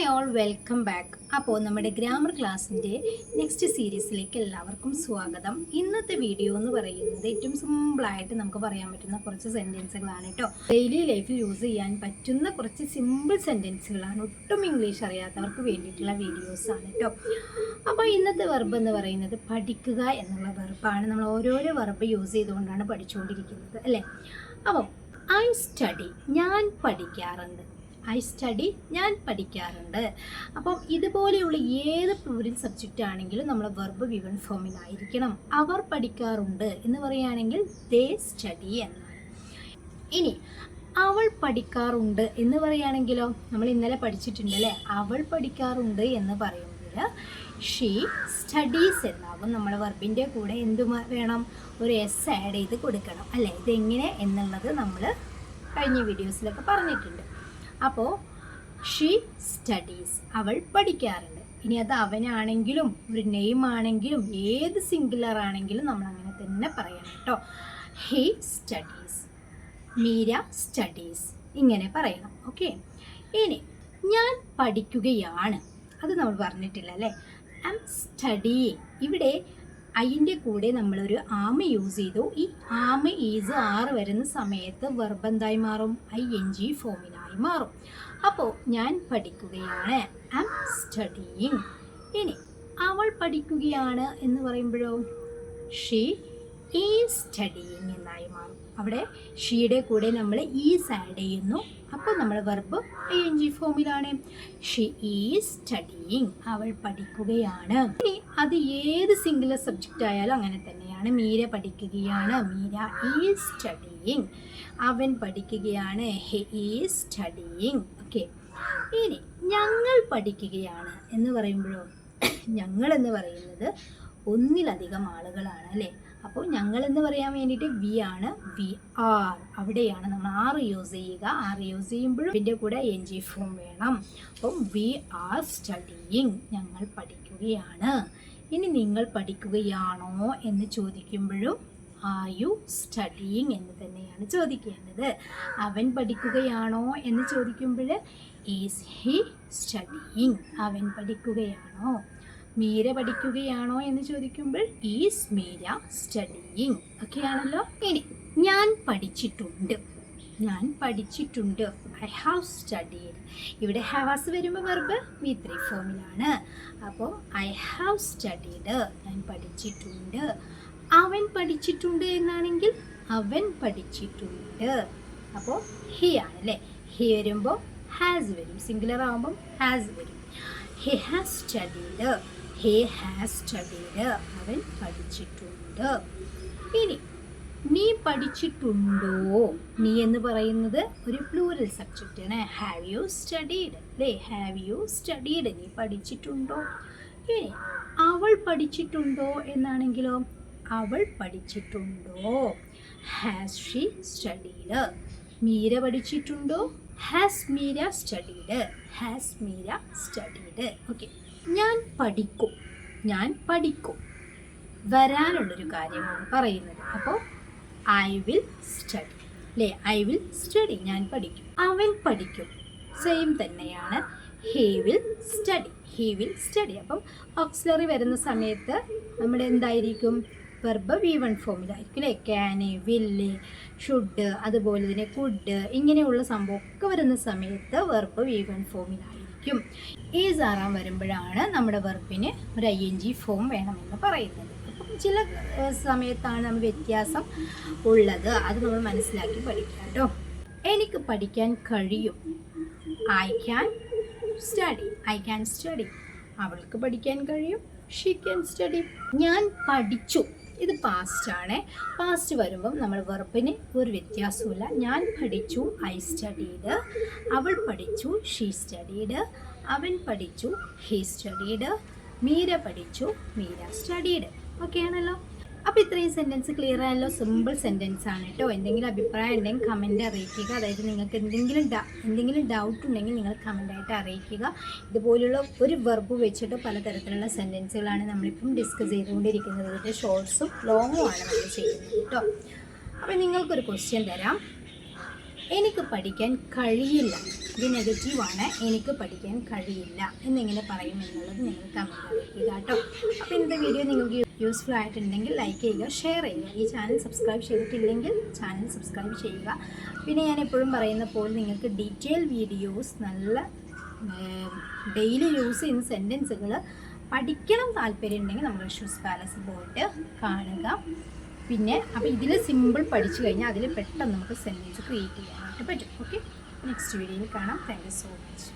Hi all welcome back അപ്പോൾ നമ്മുടെ grammar ക്ലാസ്സിന്റെ നെക്സ്റ്റ് സീരീസിലേക്ക് എല്ലാവർക്കും സ്വാഗതം. ഇന്നത്തെ വീഡിയോ എന്ന് പറയുന്നത് ഏറ്റവും സിമ്പിളായിട്ട് നമുക്ക് പറയാൻ പറ്റുന്ന കുറച്ച് സെന്റൻസുകളാണ് കേട്ടോ. ഡെയിലി ലൈഫിൽ യൂസ് ചെയ്യാൻ പറ്റുന്ന കുറച്ച് സിമ്പിൾ സെന്റൻസുകളാണ് ഒട്ടും ഇംഗ്ലീഷ് അറിയാത്തവർക്ക് വേണ്ടിയിട്ടുള്ള വീഡിയോസാണ് കേട്ടോ. അപ്പോൾ ഇന്നത്തെ വെർബ് എന്ന് പറയുന്നത് പഠിക്കുക എന്നുള്ള വെർബാണ് നമ്മൾ ഓരോരോ വെർബ് യൂസ് ചെയ്തുകൊണ്ടാണ് പഠിച്ചുകൊണ്ടിരിക്കുന്നത് അല്ലേ? അപ്പോൾ ഐ സ്റ്റഡി ഞാൻ പഠിക്കാറുണ്ട്. ഐ സ്റ്റഡി ഞാൻ പഠിക്കാറുണ്ട്. അപ്പം ഇതുപോലെയുള്ള ഏത് പ്ലൂരിൽ സബ്ജക്റ്റ് ആണെങ്കിലും നമ്മൾ വെർബ് വിവൺ ഫോമിലായിരിക്കണം അവർ പഠിക്കാറുണ്ട് എന്ന് പറയുകയാണെങ്കിൽ ദേ സ്റ്റഡി എന്നാണ്. ഇനി അവൾ പഠിക്കാറുണ്ട് എന്ന് പറയുകയാണെങ്കിലോ നമ്മൾ ഇന്നലെ പഠിച്ചിട്ടുണ്ട് അല്ലേ അവൾ പഠിക്കാറുണ്ട് എന്ന് പറയുമ്പോൾ ഷീ സ്റ്റഡീസ് എന്നാകും നമ്മൾ വെർബിന്റെ കൂടെ എന്ത് വേണം? ഒരു എസ് ആഡ് ചെയ്ത് കൊടുക്കണം. അല്ലേ? ഇതെങ്ങനെ എന്നുള്ളത് നമ്മൾ കഴിഞ്ഞ വീഡിയോസിലൊക്കെ പറഞ്ഞിട്ടുണ്ട്. അപ്പോൾ ഷീ സ്റ്റഡീസ് അവൾ പഠിക്കാറുണ്ട്. ഇനി അത് അവനാണെങ്കിലും ഒരു നെയിം ആണെങ്കിലും ഏത് സിംഗുലർ ആണെങ്കിലും നമ്മൾ അങ്ങനെ തന്നെ പറയണം കേട്ടോ. ഹി സ്റ്റഡീസ് മീര സ്റ്റഡീസ് ഇങ്ങനെ പറയണം. ഓക്കെ ഇനി ഞാൻ പഠിക്കുകയാണ്. അത് നമ്മൾ പറഞ്ഞിട്ടില്ല അല്ലേ? ഐ എം സ്റ്റഡിയിങ് ഇവിടെ അതിന്റെ കൂടെ നമ്മളൊരു ആമ യൂസ് ചെയ്തു. ഈ ആമ ഈസ് ആറ് വരുന്ന സമയത്ത് വെർബെന്തായി മാറും? ഐ എൻ ജി ഫോമിനായി മാറും. അപ്പോൾ ഞാൻ പഠിക്കുകയാണ്. ഐ എം സ്റ്റഡിയിങ് ഇനി അവൾ പഠിക്കുകയാണ് എന്ന് പറയുമ്പോഴോ? ഷീ ഈ സ്റ്റഡിയിങ് എന്നായി മാറും. അവിടെ ഷീയുടെ കൂടെ നമ്മൾ ഈസ് ആഡ് ചെയ്യുന്നു. അപ്പോൾ നമ്മൾ വെർബ് ഐ എൻ ജി ഫോമിലാണ് ഷീ ഈസ് സ്റ്റഡിയിങ് അവൾ പഠിക്കുകയാണ്. ഇനി അത് ഏത് സിംഗുലർ സബ്ജക്റ്റ് ആയാലും അങ്ങനെ തന്നെയാണ്. മീര പഠിക്കുകയാണ്. മീര ഈസ് സ്റ്റഡിയിങ് അവൻ പഠിക്കുകയാണ്. ഹെ ഈസ് സ്റ്റഡിയിങ് ഓക്കെ ഇനി ഞങ്ങൾ പഠിക്കുകയാണ് എന്ന് പറയുമ്പോഴോ? ഞങ്ങൾ എന്ന് പറയുന്നത് ഒന്നിലധികം ആളുകളാണ് അല്ലേ? അപ്പോൾ ഞങ്ങൾ എന്ന് പറയാൻ വേണ്ടിയിട്ട് വി ആണ്. വി ആർ അവിടെയാണ് നമ്മൾ ആർ യൂസ് ചെയ്യുക. ആർ യൂസ് ചെയ്യുമ്പോഴും ഇതിന്റെ കൂടെ എൻ ജി ഫോം വേണം. അപ്പം വി ആർ സ്റ്റഡിയിങ് ഞങ്ങൾ പഠിക്കുകയാണ്. ഇനി നിങ്ങൾ പഠിക്കുകയാണോ എന്ന് ചോദിക്കുമ്പോഴും ആർ യു സ്റ്റഡിയിങ് എന്ന് തന്നെയാണ് ചോദിക്കേണ്ടത്. അവൻ പഠിക്കുകയാണോ എന്ന് ചോദിക്കുമ്പോൾ ഈസ് ഹി സ്റ്റഡിയിങ് അവൻ പഠിക്കുകയാണോ? മീര പഠിക്കുകയാണോ എന്ന് ചോദിക്കുമ്പോൾ ഈസ് മീര സ്റ്റഡിയിങ് ഒക്കെയാണല്ലോ. ഇനി ഞാൻ പഠിച്ചിട്ടുണ്ട്. ഞാൻ പഠിച്ചിട്ടുണ്ട്. ഐ ഹാവ് സ്റ്റഡീഡ് ഇവിടെ ഹാവാസ് വരുമ്പോൾ വെർബ് വി ത്രീ ഫോമിലാണ് അപ്പോൾ ഐ ഹാവ് സ്റ്റഡീഡ് ഞാൻ പഠിച്ചിട്ടുണ്ട്. അവൻ പഠിച്ചിട്ടുണ്ട് എന്നാണെങ്കിൽ അവൻ പഠിച്ചിട്ടുണ്ട്. അപ്പോൾ ഹി ആണല്ലേ ഹി വരുമ്പോൾ ഹാസ് വരും. സിംഗുലർ ആകുമ്പം ഹാസ് വരും. He has studied he has studied അവൻ പഠിച്ചിട്ടുണ്ട്. ഇനി നീ പഠിച്ചിട്ടുണ്ടോ? നീ എന്ന് പറയുന്നത് ഒരു പ്ലൂരൽ ആണ്. ഹാവ് യു സ്റ്റഡീഡ് അല്ലേ? ഹാവ് യു സ്റ്റഡീഡ് നീ പഠിച്ചിട്ടുണ്ടോ? ഇനി അവൾ പഠിച്ചിട്ടുണ്ടോ? എന്നാണെങ്കിലോ അവൾ പഠിച്ചിട്ടുണ്ടോ? ഹാസ് ഷീ സ്റ്റഡീഡ് മീര പഠിച്ചിട്ടുണ്ടോ? Has Meera studied has Meera studied okay ഞാൻ പഠിക്കും. ഞാൻ പഠിക്കും. വരാനുള്ളൊരു കാര്യമാണ് പറയുന്നത്. അപ്പോൾ ഐ വിൽ സ്റ്റഡി അല്ലേ ഐ വിൽ സ്റ്റഡി ഞാൻ പഠിക്കും. അവൻ പഠിക്കും. സെയിം തന്നെയാണ്. He will study he will study അപ്പം ഓക്സിലറി വരുന്ന സമയത്ത് നമ്മൾ എന്തായിരിക്കും? വെർബ് വി വൺ ഫോമിലായിരിക്കും അല്ലേ ക്യാന് വില്ല് ഷുഡ് അതുപോലെ തന്നെ കുഡ് ഇങ്ങനെയുള്ള സംഭവമൊക്കെ വരുന്ന സമയത്ത് വെർബ് വി വൺ ഫോമിലായിരിക്കും ഈസ് ആറാം വരുമ്പോഴാണ് നമ്മുടെ വെർബിന് ഒരു ഐ എൻ ജി ഫോം വേണമെന്ന് പറയുന്നത്. ചില സമയത്താണ് നമ്മൾ വ്യത്യാസം ഉള്ളത്. അത് നമ്മൾ മനസ്സിലാക്കി പഠിക്കാം കേട്ടോ. എനിക്ക് പഠിക്കാൻ കഴിയും. I can study I can study അവൾക്ക് പഠിക്കാൻ കഴിയും. ഷീ ക്യാൻ സ്റ്റഡി ഞാൻ പഠിച്ചു. ഇത് പാസ്റ്റ് ആണ്. പാസ്റ്റ് വരുമ്പം നമ്മൾ വെറുപ്പിന് ഒരു വ്യത്യാസമില്ല ഞാൻ പഠിച്ചു ഐ സ്റ്റഡീഡ് അവൾ പഠിച്ചു ഷീ സ്റ്റഡീഡ് അവൻ പഠിച്ചു ഹീ സ്റ്റഡീഡ് മീര പഠിച്ചു മീര സ്റ്റഡീഡ് ഓക്കെ ആണല്ലോ? അപ്പോൾ ഇത്രയും സെന്റൻസ് ക്ലിയർ ആയല്ലോ. സിമ്പിൾ സെന്റൻസ് ആണ് കേട്ടോ. എന്തെങ്കിലും അഭിപ്രായം ഉണ്ടെങ്കിൽ കമന്റ് അറിയിക്കുക. അതായത് നിങ്ങൾക്ക് എന്തെങ്കിലും എന്തെങ്കിലും ഡൗട്ട് ഉണ്ടെങ്കിൽ നിങ്ങൾ കമന്റായിട്ട് അറിയിക്കുക. ഇതുപോലുള്ള ഒരു വെർബ് വെച്ചിട്ട് പലതരത്തിലുള്ള സെന്റൻസുകളാണ് നമ്മളിപ്പം ഡിസ്കസ് ചെയ്തുകൊണ്ടിരിക്കുന്നത്. ഇതിന്റെ ഷോർട്സും ലോങ്ങും ആണ് നമ്മൾ ചെയ്യുന്നത് കേട്ടോ. അപ്പോൾ നിങ്ങൾക്കൊരു ക്വസ്റ്റ്യൻ തരാം. എനിക്ക് പഠിക്കാൻ കഴിയില്ല. ഇത് നെഗറ്റീവാണ് എനിക്ക് പഠിക്കാൻ കഴിയില്ല. എന്നിങ്ങനെ പറയും എന്നുള്ളത് നിങ്ങൾ അറിയിക്കുക കേട്ടോ. അപ്പോൾ ഇന്നത്തെ വീഡിയോ നിങ്ങൾക്ക് യൂസ്ഫുൾ ആയിട്ടുണ്ടെങ്കിൽ ലൈക്ക് ചെയ്യുക ഷെയർ ചെയ്യുക. ഈ ചാനൽ സബ്സ്ക്രൈബ് ചെയ്തിട്ടില്ലെങ്കിൽ ചാനൽ സബ്സ്ക്രൈബ് ചെയ്യുക. പിന്നെ ഞാൻ എപ്പോഴും പറയുന്ന പോലെ നിങ്ങൾക്ക് ഡീറ്റെയിൽ വീഡിയോസ് നല്ല ഡെയിലി യൂസ് ചെയ്യുന്ന സെന്റൻസുകൾ പഠിക്കണം താല്പര്യം ഉണ്ടെങ്കിൽ നമ്മൾ ഷൂസ് പാലസ് പോയിട്ട് കാണുക. പിന്നെ അപ്പോൾ ഇതിൽ സിമ്പിൾ പഠിച്ചു കഴിഞ്ഞാൽ അതിൽ പെട്ടെന്ന് നമുക്ക് സെന്റൻസ് ക്രിയേറ്റ് ചെയ്യാനായിട്ട് പറ്റും. ഓക്കെ നെക്സ്റ്റ് വീഡിയോയിൽ കാണാം. Thank so much